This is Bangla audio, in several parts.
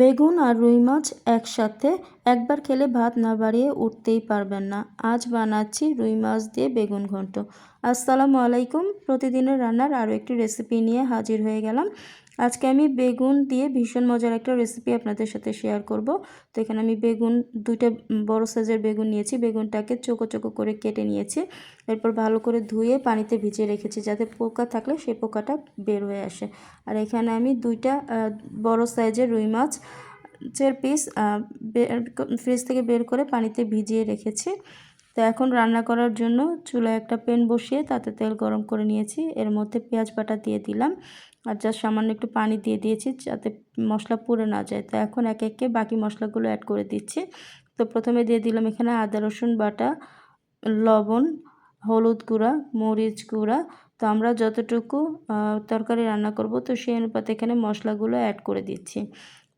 বেগুন আর রুই মাছ একসাথে একবার খেলে ভাত না বাড়িয়ে উঠতেই পারবেন না। আজ বানাচ্ছি রুই মাছ দিয়ে বেগুন ঘন্ট। আসসালামু আলাইকুম। প্রতিদিনের রান্নার আরও একটি রেসিপি নিয়ে হাজির হয়ে গেলাম। আজকে আমি বেগুন দিয়ে ভীষণ মজার একটা রেসিপি আপনাদের সাথে শেয়ার করব। তো এখানে আমি বেগুন, দুইটা বড় সাইজের বেগুন নিয়েছি। বেগুনটাকে চোকো চোকো করে কেটে নিয়েছি। এরপর ভালো করে ধুয়ে পানিতে ভিজিয়ে রেখেছি যাতে পোকা থাকলে সেই পোকাটা বের হয়ে আসে। আর এখানে আমি দুইটা বড় সাইজের রুই মাছ চের পিস ফ্রিজ থেকে বের করে পানিতে ভিজিয়ে রেখেছি। তো এখন রান্না করার জন্য চুলায় একটা প্যান বসিয়ে তাতে তেল গরম করে নিয়েছি। এর মধ্যে পেঁয়াজ বাটা দিয়ে দিলাম আর যা সামান্য একটু পানি দিয়ে দিয়েছি যাতে মশলা পুড়ে না যায়। তো এখন এক একে বাকি মশলাগুলো অ্যাড করে দিচ্ছি। তো প্রথমে দিয়ে দিলাম এখানে আদা, রসুন বাটা, লবণ, হলুদ গুঁড়া, মরিচ গুঁড়া। তো আমরা যতটুকু তরকারি রান্না করব তো সেই অনুপাতে এখানে মশলাগুলো অ্যাড করে দিচ্ছি।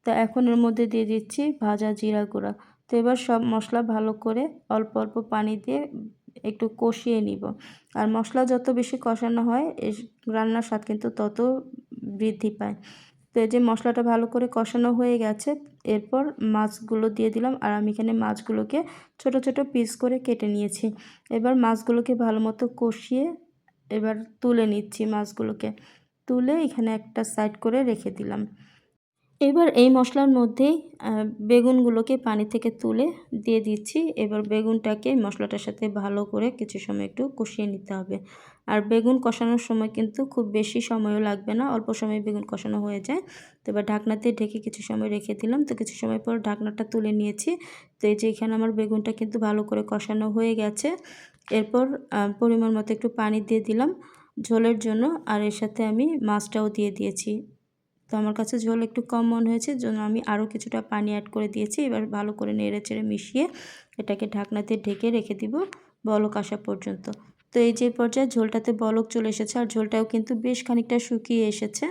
তো এখন এর মধ্যে দিয়ে দিচ্ছি ভাজা জিরা গুঁড়া। তো এবার সব মশলা ভালো করে অল্প অল্প পানি দিয়ে একটু কষিয়ে নিব। আর মশলা যত বেশি কষানো হয় এই রান্নার স্বাদ কিন্তু তত বৃদ্ধি পায়। তো এই যে মশলাটা ভালো করে কষানো হয়ে গেছে, এরপর মাছগুলো দিয়ে দিলাম। আর আমি এখানে মাছগুলোকে ছোট ছোট পিস করে কেটে নিয়েছি। এবার মাছগুলোকে ভালো মতো কষিয়ে এবার তুলে নিচ্ছি মাছগুলোকে। তুলে এখানে একটা সাইড করে রেখে দিলাম। এবার এই মশলার মধ্যেই বেগুনগুলোকে পানি থেকে তুলে দিয়ে দিচ্ছি। এবার বেগুনটাকে মশলাটার সাথে ভালো করে কিছু সময় একটু কষিয়ে নিতে হবে। আর বেগুন কষানোর সময় কিন্তু খুব বেশি সময়ও লাগবে না, অল্প সময় বেগুন কষানো হয়ে যায়। তো এবার ঢাকনাতে ঢেকে কিছু সময় রেখে দিলাম। তো কিছু সময় পর ঢাকনাটা তুলে নিয়েছি। তো এই যে এখানে আমার বেগুনটা কিন্তু ভালো করে কষানো হয়ে গেছে। এরপর পরিমাণ মতো একটু পানি দিয়ে দিলাম ঝোলের জন্য। আর এর সাথে আমি মাছটাও দিয়ে দিয়েছি। তো আমার কাছে ঝোল একটু কম মনে হয়েছে, জন্য আমি আরও কিছুটা পানি অ্যাড করে দিয়েছি। এবার ভালো করে নেড়ে চেড়ে মিশিয়ে এটাকে ঢাকনাতে ঢেকে রেখে দিব বলক আসা পর্যন্ত। তো এই যে পর্যায়ে ঝোলটাতে বলক চলে এসেছে, আর ঝোলটাও কিন্তু বেশ খানিকটা শুকিয়ে এসেছে।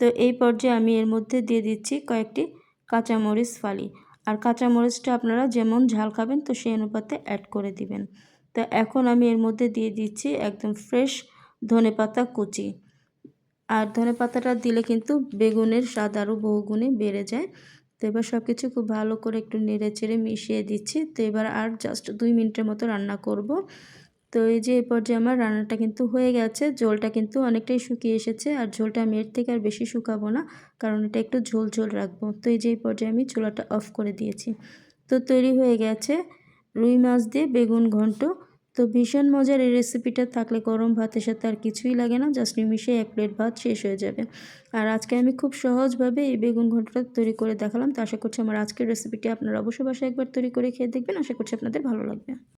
তো এই পর্যায়ে আমি এর মধ্যে দিয়ে দিচ্ছি কয়েকটি কাঁচামরিচ ফালি। আর কাঁচামরিচটা আপনারা যেমন ঝাল খাবেন, তো সেই অনুপাতে অ্যাড করে দিবেন। তো এখন আমি এর মধ্যে দিয়ে দিচ্ছি একদম ফ্রেশ ধনে পাতা কুচি। আর ধনে পাতাটা দিলে কিন্তু বেগুনের স্বাদ আরও বহুগুণে বেড়ে যায়। তো এবার সব কিছু খুব ভালো করে একটু নেড়ে চেড়ে মিশিয়ে দিচ্ছি। তো এবার আর জাস্ট দুই মিনিটের মতো রান্না করব। তো এই যে এই পর্যায়ে আমার রান্নাটা কিন্তু হয়ে গেছে। ঝোলটা কিন্তু অনেকটাই শুকিয়ে এসেছে আর ঝোলটা আমি এর থেকে আর বেশি শুকাবো না কারণ এটা একটু ঝোল ঝোল রাখব। তো এই যে এই পর্যায়ে আমি চুলাটা অফ করে দিয়েছি। তো তৈরি হয়ে গেছে রুই মাছ দিয়ে বেগুন ঘন্ট। তো ভীষণ মজার এই রেসিপিটা থাকলে গরম ভাতের সাথে আর কিছুই লাগে না জাস্ট নিমিশে এক প্লেট ভাত শেষ হয়ে যাবে। আর আজকে আমি খুব সহজভাবে এই বেগুন ঘন্টটা তৈরি করে দেখালাম, তো আশা করছি আমার আজকের রেসিপিটি আপনারা অবশ্যই বাসায় একবার তৈরি করে খেয়ে দেখবেন, আশা করছি আপনাদের ভালো লাগবে।